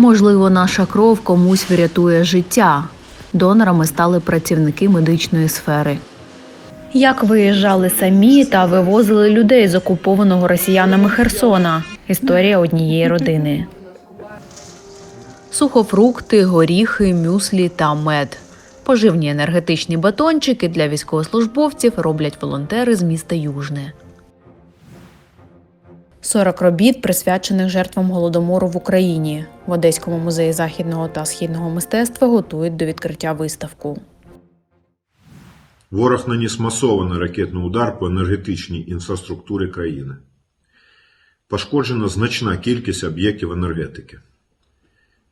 Можливо, наша кров комусь врятує життя. Донорами стали працівники медичної сфери. Як виїжджали самі та вивозили людей з окупованого росіянами Херсона? Історія однієї родини. Сухофрукти, горіхи, мюслі та мед. Поживні енергетичні батончики для військовослужбовців роблять волонтери з міста Южне. 40 робіт, присвячених жертвам голодомору в Україні. В Одеському музеї західного та східного мистецтва готують до відкриття виставку. Ворог наніс масований ракетний удар по енергетичній інфраструктурі країни. Пошкоджена значна кількість об'єктів енергетики.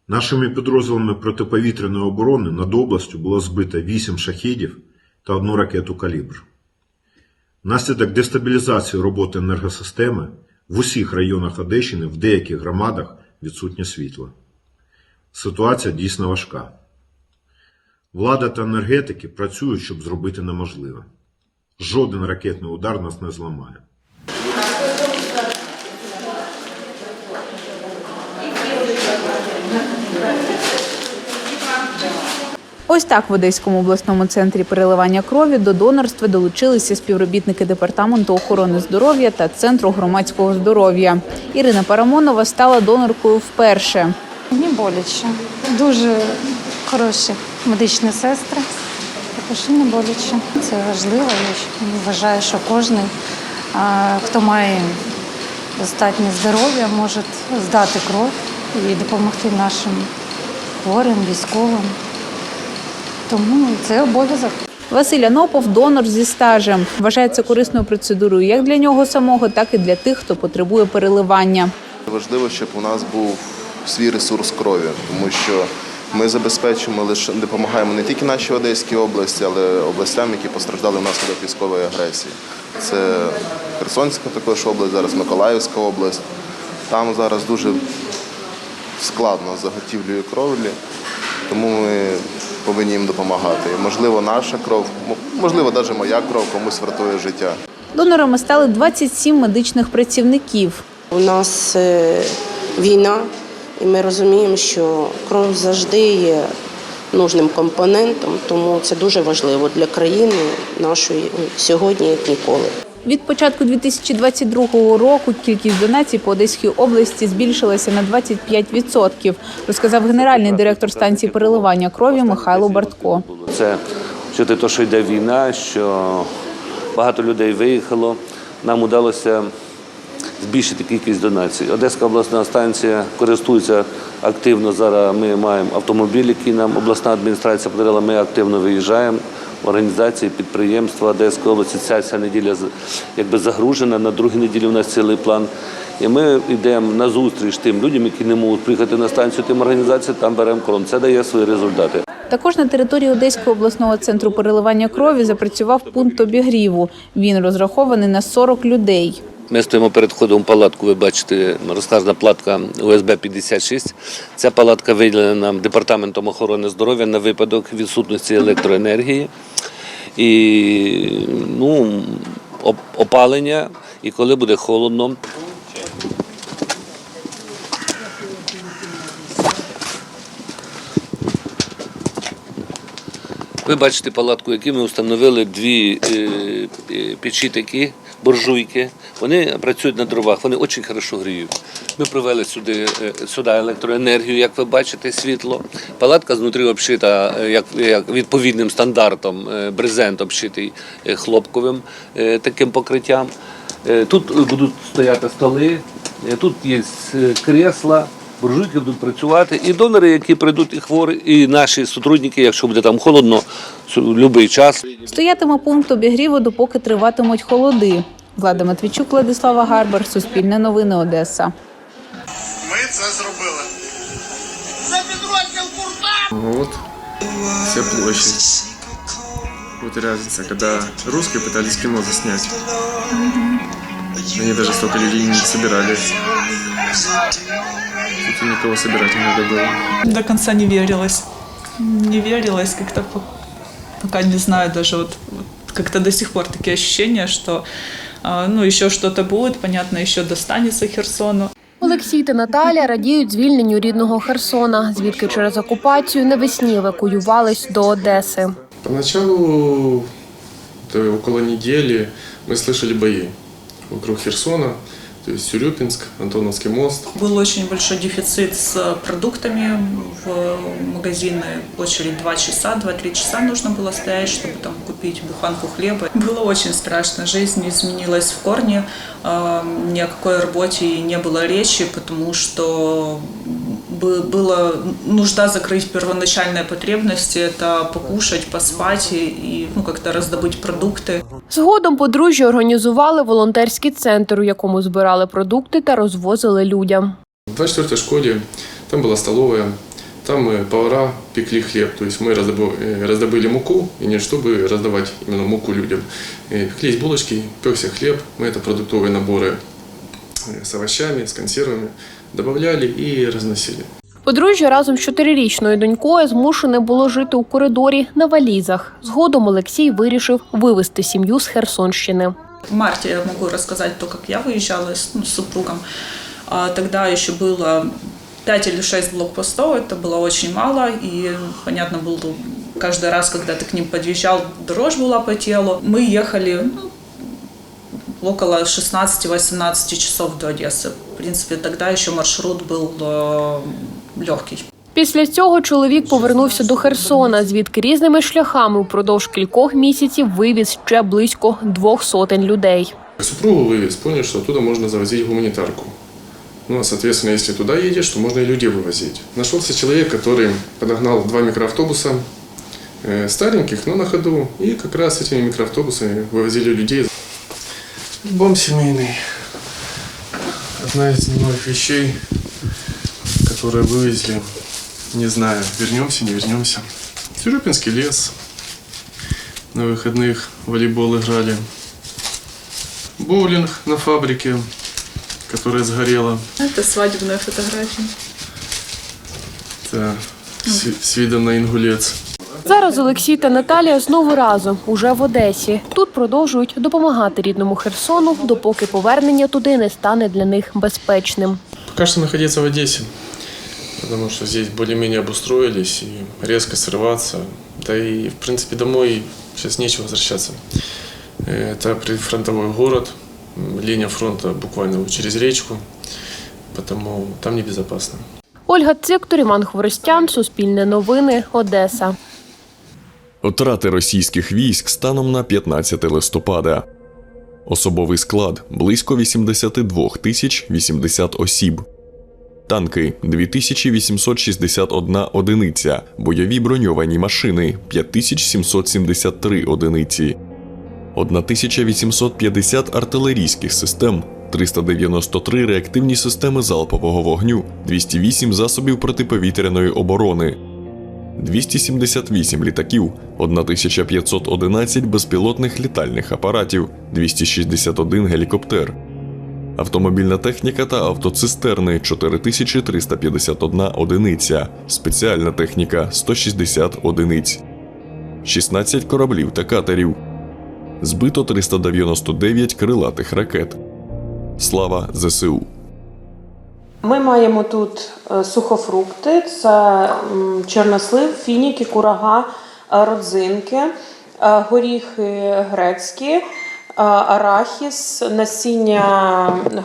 Нашими підрозділами протиповітряної оборони над областю було збито 8 шахідів та одну ракету калібр. Внаслідок дестабілізації роботи енергосистеми в усіх районах Одещини в деяких громадах відсутнє світло. Ситуація дійсно важка. Влада та енергетики працюють, щоб зробити неможливе. Жоден ракетний удар нас не зламає. Ось так в Одеському обласному центрі переливання крові до донорства долучилися співробітники департаменту охорони здоров'я та центру громадського здоров'я. Ірина Парамонова стала доноркою вперше. Мені боляче. Дуже хороші медичні сестри. Також не боляче. Це важливо. Я вважаю, що кожен, хто має достатнє здоров'я, може здати кров і допомогти нашим хворим, військовим. Тому це обов'язок. Василь Анопов донор зі стажем. Вважається корисною процедурою як для нього самого, так і для тих, хто потребує переливання. Важливо, щоб у нас був свій ресурс крові, тому що ми забезпечуємо лише допомагаємо не тільки нашій Одеській області, але областям, які постраждали внаслідок військової агресії. Це Херсонська також область, зараз Миколаївська область. Там зараз дуже складно з заготівлею кровлі, тому ми повинні їм допомагати. Можливо, наша кров, можливо, навіть моя кров комусь врятує життя. Донорами стали 27 медичних працівників. У нас е, війна, і ми розуміємо, що кров завжди є нужним компонентом, тому це дуже важливо для країни нашої сьогодні, як ніколи. Від початку 2022 року кількість донацій по Одеській області збільшилася на 25%, розказав генеральний директор станції переливання крові Михайло Бартко. Це вчити те, що йде війна, що багато людей виїхало. Нам вдалося збільшити кількість донацій. Одеська обласна станція користується активно. Зараз ми маємо автомобіль, який нам обласна адміністрація подарила. Ми активно виїжджаємо. Організації, підприємства Одеської області. Ця, ця неділя якби загружена. На другій неділі у нас цілий план. І ми йдемо на зустріч тим людям, які не можуть приїхати на станцію, тим організаціям, там беремо кров. Це дає свої результати. Також на території Одеського обласного центру переливання крові запрацював пункт обігріву. Він розрахований на 40 людей. Ми стоїмо перед входом в палатку. Ви бачите, розказана платка УСБ 56. Ця палатка виділена нам департаментом охорони здоров'я на випадок відсутності електроенергії і ну, опалення. І коли буде холодно, Ви бачите палатку, яку ми встановили дві е, е, печі такі, буржуйки. Вони працюють на дровах, вони дуже хорошо гріють. Ми провели сюди, е, сюди електроенергію, як ви бачите, світло. Палатка знутрі обшита е, як, як відповідним стандартом, е, брезент обшитий хлопковим таким покриттям. Тут будуть стояти столи, тут є кресла. Буржуйки будуть працювати, і донори, які прийдуть, і хворі, і наші сотрудники, якщо буде там холодно, будь-який час. Стоятиме пункт обігріву, допоки триватимуть холоди. Влада Матвійчук, Владислава Гарбар, Суспільне новини, Одеса. Ми це зробили. Вот вся площадь. Вот разница, когда русские пытались кино заснять. Они даже столько людей не собирали. Тут никого собирать не надо было. до конца не верилось. Не верилось как-то, пока не знаю даже, вот, вот как-то до сих пор такие ощущения, что а, ну еще что-то будет, понятно, еще достанется Херсону. У Олексій та Наталя радіють звільненню рідного Херсона, звідки через окупацію навесні евакуювались до Одеси. Поначалу, это около недели, мы слышали бои вокруг Херсона, то есть Сюрюпинск, Антоновский мост. Был очень большой дефицит с продуктами в магазины. Очередь 2 часа, 2-3 часа нужно было стоять, чтобы там купить буханку хлеба. Было очень страшно. Жизнь изменилась в корне. А, Ни о какой работе не было речи, потому что была нужда закрыть первоначальные потребности. Это покушать, поспать и, и, ну, как-то раздобыть продукты. Згодом подружжя організували волонтерський центр, у якому збирали продукти та розвозили людям. В 24-й школе там была столовая, там э, повара пекли хлеб, то есть мы раздобы- э, раздобыли муку, и не чтобы раздавать именно муку людям. Э, Пеклись булочки, пекся хлеб, мы это продуктовые наборы э, с овощами, с консервами добавляли и разносили. Подружжя разом з чотирирічною донькою змушене було жити у коридорі на валізах. Згодом Олексій вирішив вивезти сім'ю з Херсонщини. В марте я могу рассказать то, как я выезжала с, ну, с супругом. А, тогда еще было 5 или 6 блокпостов, это было очень мало, и, понятно, было каждый раз, когда ты к ним подъезжал, дрожь была по телу. Мы ехали ну, около 16-18 часов до Одессы. В принципе, тогда еще маршрут был э, легкий. Після цього чоловік повернувся до Херсона, звідки різними шляхами упродовж кількох місяців вивіз ще близько двох сотень людей. Супругу вывез, понял, что оттуда можно завозить гуманитарку. Ну, а, соответственно, если туда едешь, то можно и людей вывозить. Нашелся человек, который подогнал два микроавтобуса, э, стареньких, но на ходу, и как раз этими микроавтобусами вывозили людей. Альбом семейный. Одна из немногих вещей, которые вывезли. Не знаю, вернемся, не вернемся. Тюрюпинский лес. На выходных волейбол играли. Боулинг на фабрике, которая сгорела. Это свадебная фотография. Это с, с видом на Ингулец. Зараз Олексій та Наталія знову разом, уже в Одесі. Тут продовжують допомагати рідному Херсону, допоки повернення туди не стане для них безпечним. Пока что находиться в Одессе, потому что здесь более-менее обустроились и резко срываться. Да и, в принципе, домой сейчас нечего возвращаться. Э, Это прифронтовой город, м, линия фронта буквально вот через речку, потому там небезопасно. Ольга Циктор, Іван Хворостян, Суспільне новини, Одеса. Втрати російських військ станом на 15 листопада. Особовий склад близько 82 тисяч 80 осіб. Танки 2861 одиниця, бойові броньовані машини 5773 одиниці, 1850 артилерійських систем, 393 реактивні системи залпового вогню, 208 засобів протиповітряної оборони, 278 літаків, 1511 безпілотних літальних апаратів, 261 гелікоптер, автомобільна техніка та автоцистерни 4351 одиниця, спеціальна техніка 160 одиниць, 16 кораблів та катерів, збито 399 крилатих ракет. Слава ЗСУ! Ми маємо тут е, сухофрукти, це чорнослив, фініки, курага, е, родзинки, е, горіхи грецькі, арахіс, насіння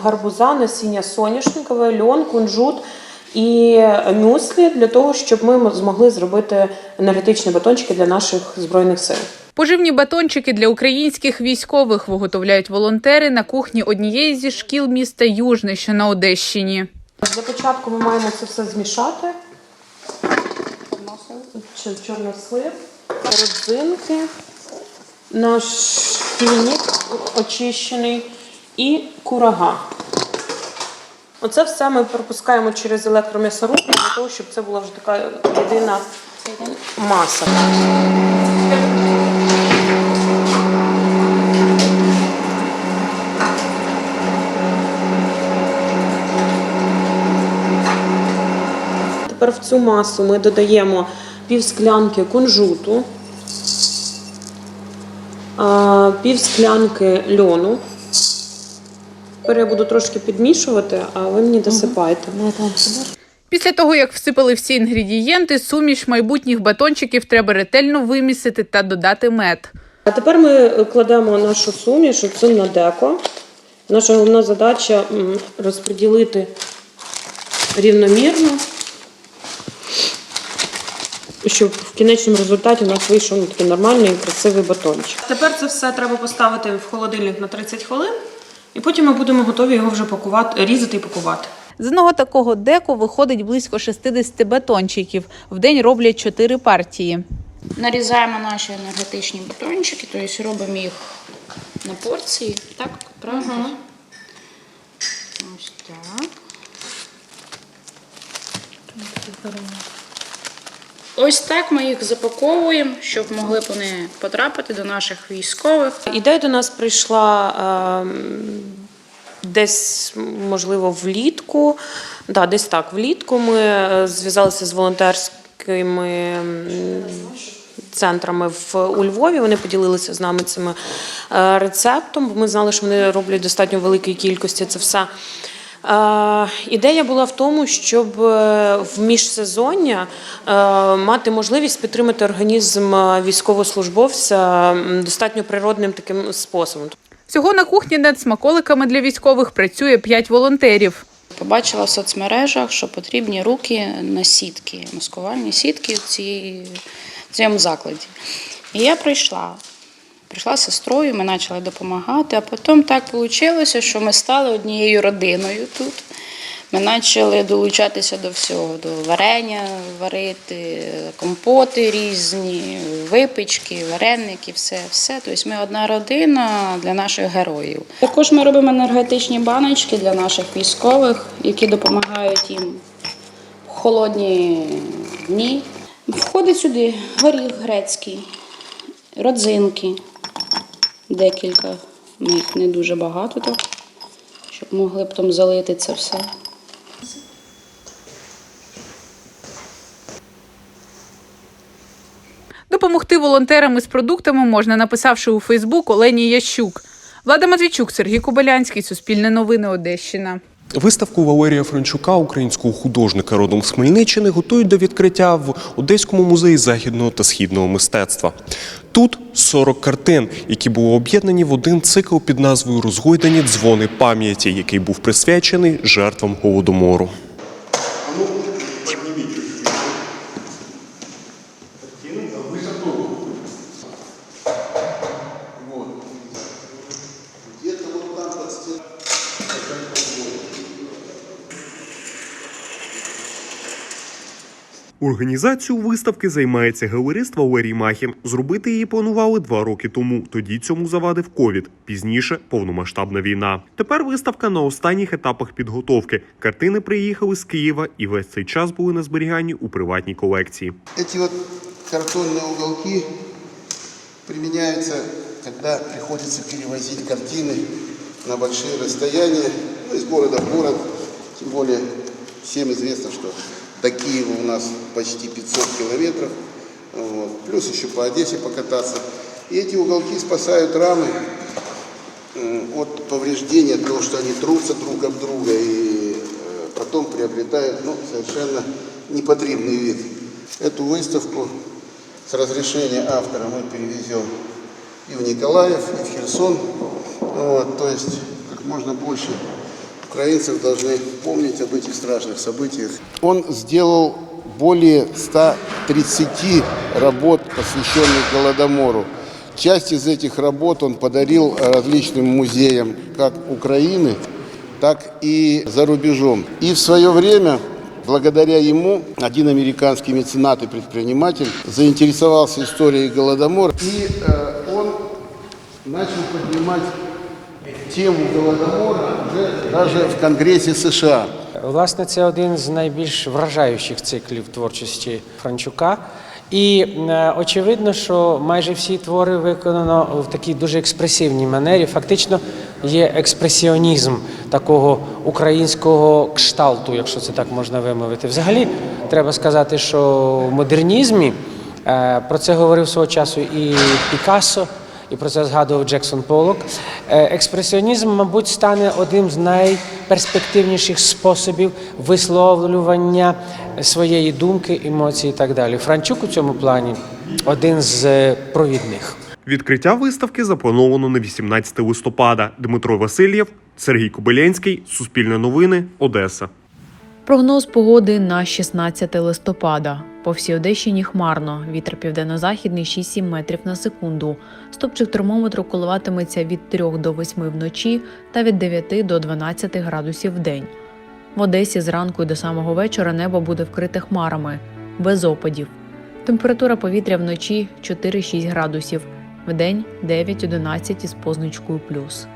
гарбуза, насіння соняшникове, льон, кунжут і мюслі для того, щоб ми змогли зробити енергетичні батончики для наших збройних сил. Поживні батончики для українських військових виготовляють волонтери на кухні однієї зі шкіл міста Южне, що на Одещині. Для початку ми маємо це все змішати. Чорнослив, родзинки, наш фінік очищений і курага. Оце все ми пропускаємо через електром'ясорубку для того, щоб це була вже така єдина маса. Тепер в цю масу ми додаємо пів склянки кунжуту, пів склянки льону, Тепер я буду трошки підмішувати, а ви мені досипаєте. Після того, як всипали всі інгредієнти, суміш майбутніх батончиків треба ретельно вимісити та додати мед. А тепер ми кладемо нашу суміш оцю на деко. Наша головна задача розподілити рівномірно, щоб в кінечному результаті у нас вийшов ну, такий нормальний і красивий батончик. Тепер це все треба поставити в холодильник на 30 хвилин, і потім ми будемо готові його вже пакувати, різати і пакувати. З одного такого деку виходить близько 60 батончиків. В день роблять 4 партії. Нарізаємо наші енергетичні батончики, тобто робимо їх на порції. Так, правильно? Ось так. Ось так ми їх запаковуємо, щоб могли б вони потрапити до наших військових. Ідея до нас прийшла ем, десь, можливо, влітку. Да, десь так, влітку ми е, зв'язалися з волонтерськими центрами в у Львові. Вони поділилися з нами цим е, рецептом. бо Ми знали, що вони роблять достатньо великої кількості це все. Ідея була в тому, щоб е, в міжсезоння е, мати можливість підтримати організм військовослужбовця достатньо природним таким способом. Всього на кухні над смаколиками для військових працює 5 волонтерів. Побачила в соцмережах, що потрібні руки на сітки, маскувальні сітки в цій- в цьому закладі. І я прийшла. Прийшла сестрою, ми почали допомагати, а потім так вийшло, що ми стали однією родиною тут. Ми почали долучатися до всього, до варення варити, компоти різні, випічки, вареники, все, все. Тобто ми одна родина для наших героїв. Також ми робимо енергетичні баночки для наших військових, які допомагають їм в холодні дні. Входить сюди горіх грецький, родзинки, декілька, ми їх не дуже багато так, щоб могли б там залити це все. Допомогти волонтерам із продуктами можна, написавши у Фейсбук Олені Ящук. Влада Матвійчук, Сергій Кобилянський, Суспільне новини Одещина. Виставку Валерія Франчука, українського художника родом з Хмельниччини, готують до відкриття в Одеському музеї західного та східного мистецтва. Тут 40 картин, які були об'єднані в один цикл під назвою Розгойдані дзвони пам'яті, який був присвячений жертвам голодомору. Організацією виставки займається галерист Валерій Махін. Зробити її планували два роки тому. Тоді цьому завадив ковід. Пізніше повномасштабна війна. Тепер виставка на останніх етапах підготовки. Картини приїхали з Києва і весь цей час були на зберіганні у приватній колекції. Эти вот картонные уголки применяются, когда приходится перевозить картины на большие расстояния, ну, из города в город. Тем более всем известно, что до Киева у нас почти 500 километров. Вот. Плюс еще по Одессе покататься. И эти уголки спасают рамы м, от повреждения, от того, что они трутся друг об друга и э, потом приобретают ну, совершенно непотребный вид. Эту выставку с разрешения автора мы перевезем и в Николаев, и в Херсон. Вот, то есть как можно больше украинцев должны помнить об этих страшных событиях. Он сделал более 130 работ, посвященных Голодомору. Часть из этих работ он подарил различным музеям как Украины, так и за рубежом. И в свое время Благодаря ему один американский меценат и предприниматель заинтересовался историей Голодомора. И э, он начал поднимать тему Голодомора уже даже в Конгрессе США. Власне, це один з найбільш вражаючих циклів творчості Франчука. І е, очевидно, що майже всі твори виконано в такій дуже експресивній манері. Фактично є експресіонізм такого українського кшталту, якщо це так можна вимовити. Взагалі, треба сказати, що в модернізмі е, про це говорив свого часу і Пікассо, і про це згадував Джексон Полок. Е, Експресіонізм, мабуть, стане одним з найперспективніших способів висловлювання своєї думки, емоцій і так далі. Франчук у цьому плані один з е, провідних. Відкриття виставки заплановано на 18 листопада. Дмитро Васильєв, Сергій Кобилянський, Суспільне новини, Одеса. Прогноз погоди на 16 листопада. По всій Одещині хмарно. Вітер південно-західний 6-7 метрів на секунду. Стопчик термометру коливатиметься від 3 до 8 вночі та від 9 до 12 градусів в день. В Одесі зранку і до самого вечора небо буде вкрите хмарами, без опадів. Температура повітря вночі 4-6 градусів, вдень 9-11 із позначкою плюс.